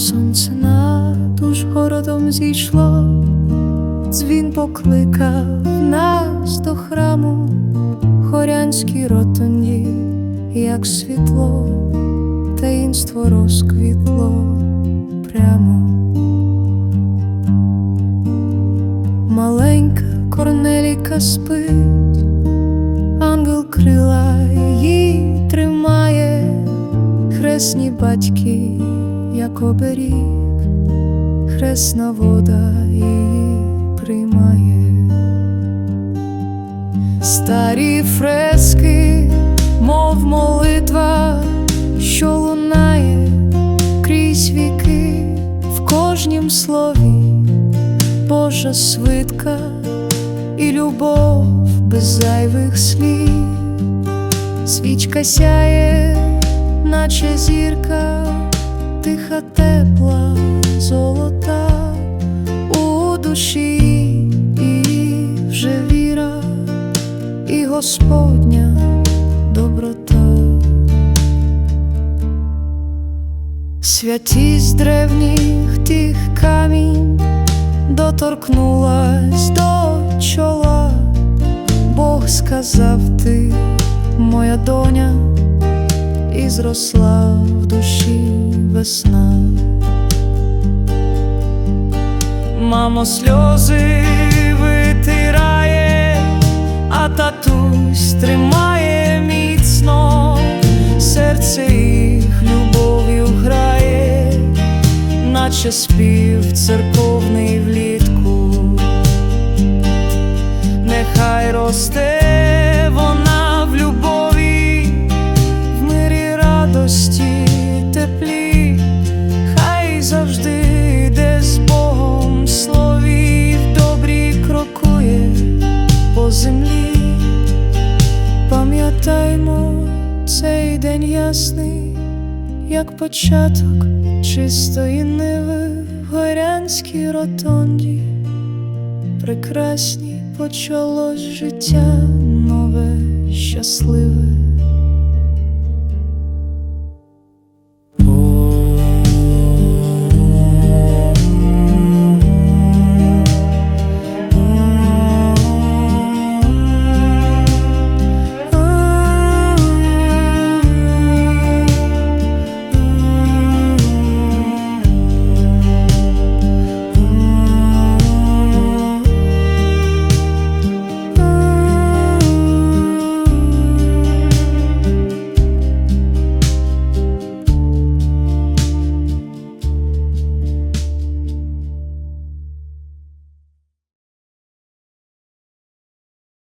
сонце над Ужгородом зійшло, дзвін покликав нас до храму, хорянські ротонді, як світло, таїнство розквітло прямо. Маленька корнеліка спить, ангел крила її тримає, хресні батьки, як оберіг, хресна вода її приймає. Старі фрески, мов молитва, що лунає крізь віки в кожнім слові. Божа свитка і любов без зайвих слів, свічка сяє, наче зірка, тиха, тепла, золота у душі, і вже віра, і Господня доброта. Святість древніх тих камінь доторкнулась до чола, Бог сказав ти, моя доня, і зросла в душі весна. Мамо, сльози витирає, а татусь тримає міцно, серце їх любов'ю грає наче спів церковний влітку, нехай росте цей день ясний, як початок чистої ниви в горянській ротонді, прекрасні почалось життя нове, щасливе.